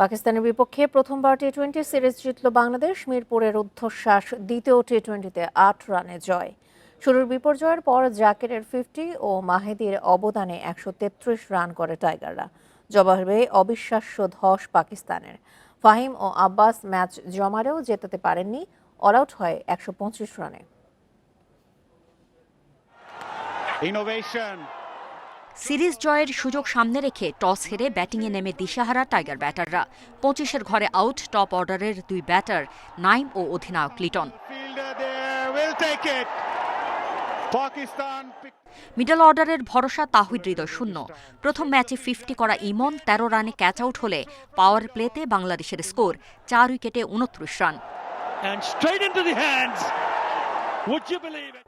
পাকিস্তানের বিপক্ষে প্রথমবার টি টোয়েন্টি সিরিজ জিতল বাংলাদেশ, মিরপুরের ঊর্ধ্বশ্বাস দ্বিতীয় টি টোয়েন্টিতে আট রানে জয়। শুরুর বিপর্যয়ের পর জাকিরের ফিফটি ও মাহেদির অবদানে একশো তেত্রিশ রান করে টাইগাররা। জবাবে অবিশ্বাস্য ধস পাকিস্তানের। ফাহিম ও আব্বাস ম্যাচ জমারেও জেতাতে পারেননি, অল আউট হয় একশো পঁচিশ রানে. সিরিজ জয়ের সুযোগ সামনে রেখে টস হেরে ব্যাটিংয়ে নেমে দিশাহারা টাইগার ব্যাটাররা। পঁচিশের ঘরে আউট টপ অর্ডারের দুই ব্যাটার নাইম ও অধিনায়ক লিটন। মিডল অর্ডারের ভরসা তাহিদ হৃদয় শূন্য। প্রথম ম্যাচে ফিফটি করা ইমন তেরো রানে ক্যাচ আউট হলে পাওয়ার প্লেতে বাংলাদেশের স্কোর চার উইকেটে উনত্রিশ রান।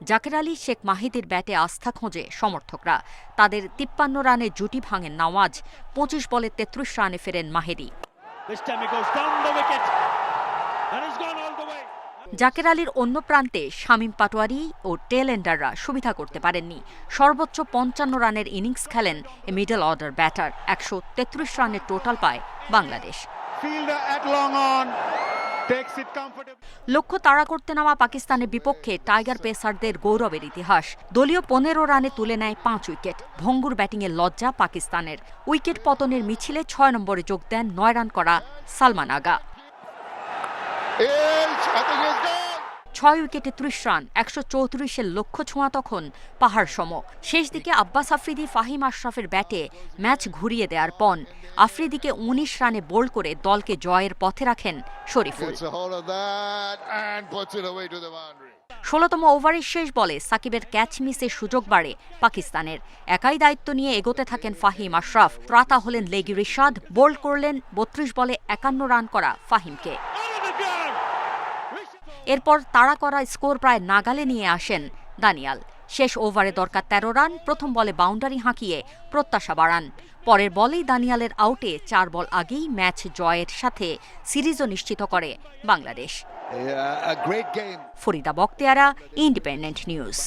জাকের আলী শেখ মাহিদির ব্যাটে আস্থা খোঁজে সমর্থকরা। তাদের তিপ্পান্ন রানে জুটি ভাঙেন নওয়াজ পঁচিশ বলে তেত্রিশ রানে ফেরেন মাহেদি. জাকের আলীর অন্য প্রান্তে শামীম পাটোয়ারি ও টেল এন্ডাররা সুবিধা করতে পারেননি। সর্বোচ্চ পঞ্চান্ন রানের ইনিংস খেলেন এ মিডল অর্ডার ব্যাটার। একশো তেত্রিশ রানের টোটাল পায় বাংলাদেশ। লক্ষ্য তাড়া করতে নামা পাকিস্তানের বিপক্ষে টাইগার পেসারদের গৌরবের ইতিহাস। দলীয় পনেরো রানে তুলে নেয় পাঁচ উইকেট। ভঙ্গুর ব্যাটিংয়ের লজ্জা পাকিস্তানের। উইকেট পতনের মিছিলে ছয় নম্বরে যোগ দেন নয় রান করা সালমান আগা। ছয় উইকেটে ত্রিশ রান একশো চৌত্রিশের লক্ষ্য ছোঁয়া তখন পাহাড় সম। শেষ দিকে আব্বাস আফ্রিদি ফাহিম আশরাফের ব্যাটে ম্যাচ ঘুরিয়ে দেওয়ার পন আফ্রিদিকে উনিশ রানে বোল্ড করে দলকে জয়ের পথে রাখেন শরীফুল. ষোলতম ওভারের শেষ বলে সাকিবের ক্যাচ মিসের সুযোগ বাড়ে পাকিস্তানের। একাই দায়িত্ব নিয়ে এগোতে থাকেন ফাহিম আশরাফ। ত্রাতা হলেন লেগি রিশাদ বোল্ড করলেন বত্রিশ বলে একান্ন রান করা ফাহিমকে। এরপর তাড়া করা স্কোর প্রায় নাগালে নিয়ে আসেন দানিয়াল। শেষ ওভারে দরকার তেরো রান প্রথম বলে বাউন্ডারি হাঁকিয়ে প্রত্যাশা বাড়ান। পরের বলেই দানিয়ালের আউটে চার বল আগেই ম্যাচ জয়ের সাথে সিরিজও নিশ্চিত করে বাংলাদেশ. Farida বক্তিয়ারা independent news.